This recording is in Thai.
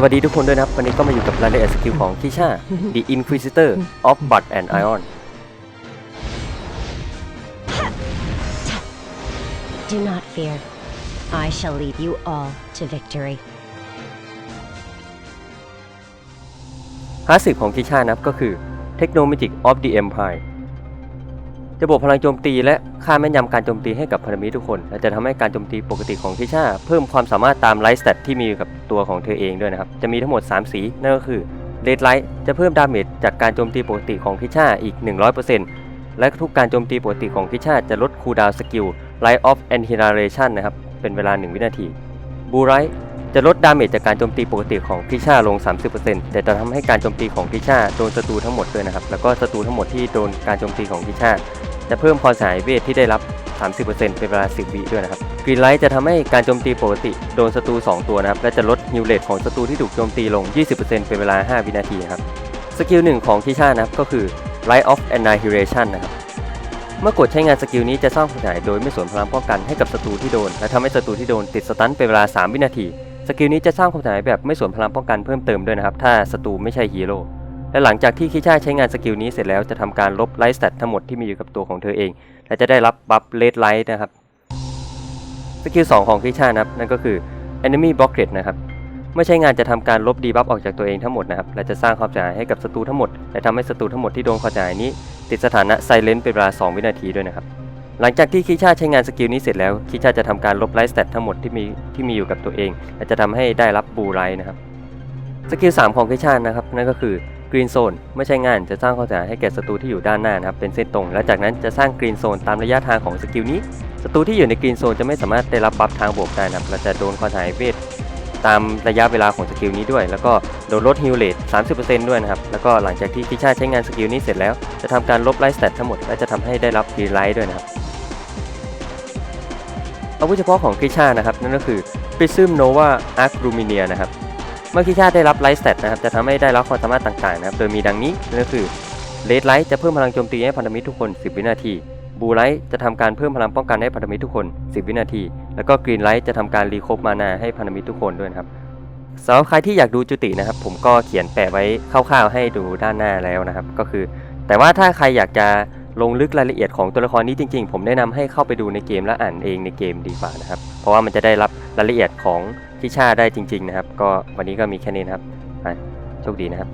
สวัสดีทุกคนด้วยนะครับ วันนี้ก็มาอยู่กับรายละเอียดสกิลของคิชา The Inquisitor of Blood and Iron Do not fear. I shall lead you all to victory. ฮาสิกของคิชานะครับก็คือ Technomagic of the Empire จะบวกพลังโจมตีและค่าแม่นยำการโจมตีให้กับพันธมิตรทุกคน และจะทำให้การโจมตีปกติของคิชาเพิ่มความสามารถตามไลท์สเตตที่มีอยู่กับตัวของเธอเองด้วยนะครับ จะมีทั้งหมด 3 สีนั่นก็คือ Red Light จะเพิ่มดาเมจจากการโจมตีปกติของคิชาอีก 100%และทุกการโจมตีปกติของคิชาจะลดคูดาวสกิล Light of Annihilation นะครับเป็นเวลา 1 วินาทีบูไรท์จะลดดาเมจจากการโจมตีปกติของพิชาลง 30%แต่จะทำให้การโจมตีของพิชาโดนศัตรูทั้งหมดด้วยนะครับ แล้วก็ศัตรูทั้งหมดที่โดนการโจมตีของพิชา จะเพิ่มพรสายเวทที่ได้รับ 30%เป็นเวลา 10 วิด้วยนะครับกรีนไลท์จะทำให้การโจมตีปกติโดนศัตรู2 ตัวนะครับ และจะลดฮิวเลตของศัตรูที่ถูกโจมตีลง 20%เป็นเวลา 5 วินาทีนะครับ สกิลหนึ่งของพิชานะครับก็คือ Light of Annihilation นะครับ เมื่อกดใช้งานสกิลนี้จะสร้างความเสียหายโดยไม่สวนพลังป้องกันให้กับศัตรูที่โดน และทำให้ศัตรูที่โดนติดสตันเป็นเวลา 3 วินาที สกิลนี้จะสร้างความเสียหายแบบไม่สวนพลังป้องกันเพิ่มเติมด้วยนะครับ ถ้าศัตรูไม่ใช่ฮีโร่ และหลังจากที่คิช่าใช้งานสกิลนี้เสร็จแล้วจะทำการลบไลท์สเตตทั้งหมดที่มีอยู่กับตัวของเธอเอง และจะได้รับบัฟเลดไลท์นะครับสกิล2ของคิช่านะครับนั่นก็คือ enemy blockade นะครับเมื่อใช้งานจะทำการลบดีบัฟออกจากตัวเองทั้งหมดนะครับและจะสร้างความเสียหายให้กับศัตรูทั้งหมดและทำให้ศัตรูทั้งหมดที่โดนความเสียหายนี้ ติดสถานะไซเลนต์เป็นเวลา 2 วินาทีด้วยนะครับหลังจากที่คิชาใช้งานสกิลนี้เสร็จแล้วคิชาจะทำการลบไลท์สเตตทั้งหมดที่มีที่มีอยู่กับตัวเอง และจะทำให้ได้รับบูไรท์นะครับสกิล3ของคิชานะครับนั่นก็คือ กรีนโซนเมื่อใช้งานจะสร้างความเสียหายให้แก่ศัตรูที่อยู่ด้านหน้านะครับเป็นเส้นตรง และจากนั้นจะสร้างกรีนโซนตามระยะทางของสกิลนี้ศัตรูที่อยู่ในกรีนโซนจะไม่สามารถได้รับบัฟทางบวกได้นะครับและจะโดนความเสียหายเวทตามระยะเวลาของสกิลนี้ด้วย แล้วก็โดนลดฮิลเลต30%ด้วยนะครับ แล้วก็หลังจากที่คิชาใช้งานสกิลนี้เสร็จแล้ว จะทำการลบไลท์สเตตทั้งหมด และจะทำให้ได้รับกรีนไลท์ด้วยนะครับ อาวุธเฉพาะของคิชานะครับ นั่นก็คือ Prism Nova Arc Luminia นะครับ เมื่อคิชาได้รับไลท์สเตตนะครับจะทำให้ได้รับความสามารถต่างๆนะครับโดยมีดังนี้นั่นก็คือ Red Light จะเพิ่มพลังโจมตีให้พันธมิตรทุกคน 10 วินาที Blue Light จะทำการเพิ่มพลังป้องกันให้พันธมิตรทุกคน 10 วินาที แล้วก็ Green Light จะทำการรีคบมานาให้พันธมิตรทุกคนด้วยนะครับสำหรับใครที่อยากดูจุตินะครับ ผมก็เขียนแปะไว้คร่าวๆให้ดูด้านหน้าแล้วนะครับ ก็คือ แต่ว่าถ้าใครอยากจะลงลึกรายละเอียดของตัวละครนี้จริง ๆ ผมแนะนำให้เข้าไปดูในเกมและอ่านเองในเกมดีกว่านะครับ เพราะว่ามันจะได้รับ รายละเอียดของทิชาได้จริง ๆ นะครับ ก็วันนี้ก็มีแค่นี้นะครับไปโชคดีนะครับ